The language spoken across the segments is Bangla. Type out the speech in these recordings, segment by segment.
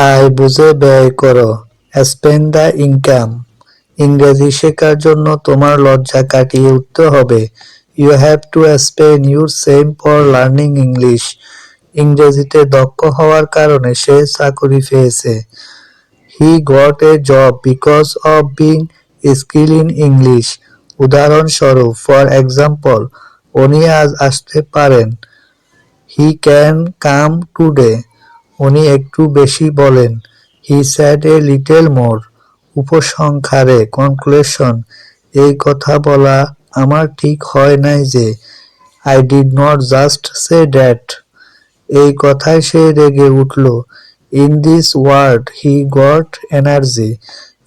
আয় বুঝে ব্যয় করো। স্পেন্ড দ্য ইনকাম ইংরেজি শেখার জন্য তোমার লজ্জা কাটিয়ে উঠতে হবে। You have to spend your same for learning English ইংরেজিতে দক্ষ হওয়ার কারণে সে চাকরি পেয়েছে। He got a job because of being skill in English উদাহরণস্বরূপ ফর এক্সাম্পল উনি আজ আসতে পারেন। হি ক্যান কাম টুডে উনি একটু বেশি বলেন he said a little more উপসংহারে কনক্লুশন এই কথা বলা আমার ঠিক হয় নাই যে I did not just say that এই কথায় সে রেগে উঠল। In this word he got energy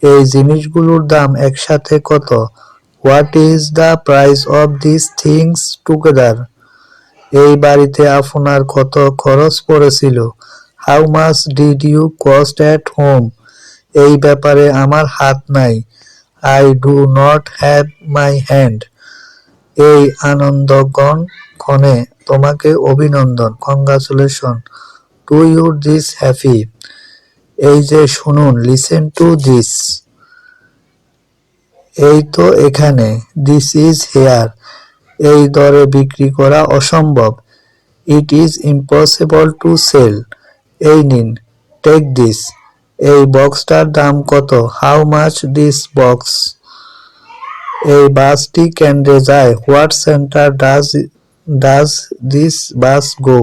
এই জিনিসগুলোর দাম একসাথে কত? What is the price of this things together এই বাড়িতে আপনার কত খরচ পড়েছিল? How much did you cost at home এই ব্যাপারে আমার হাত নাই। I do not have my hand এই আনন্দগণ ক্ষণে তোমাকে অভিনন্দন। Congratulation to you this happy এই যে শুনুন লিসেন টু দিস এই তো এখানে দিস ইজ হেয়ার এই দরে বিক্রি করা অসম্ভব। It is impossible to sell এই নিন টেক দিস এই বক্সটার দাম কত? হাউ মাচ দিস বক্স এই বাসটি কেন্দ্রে যায়। What centre does does this bus go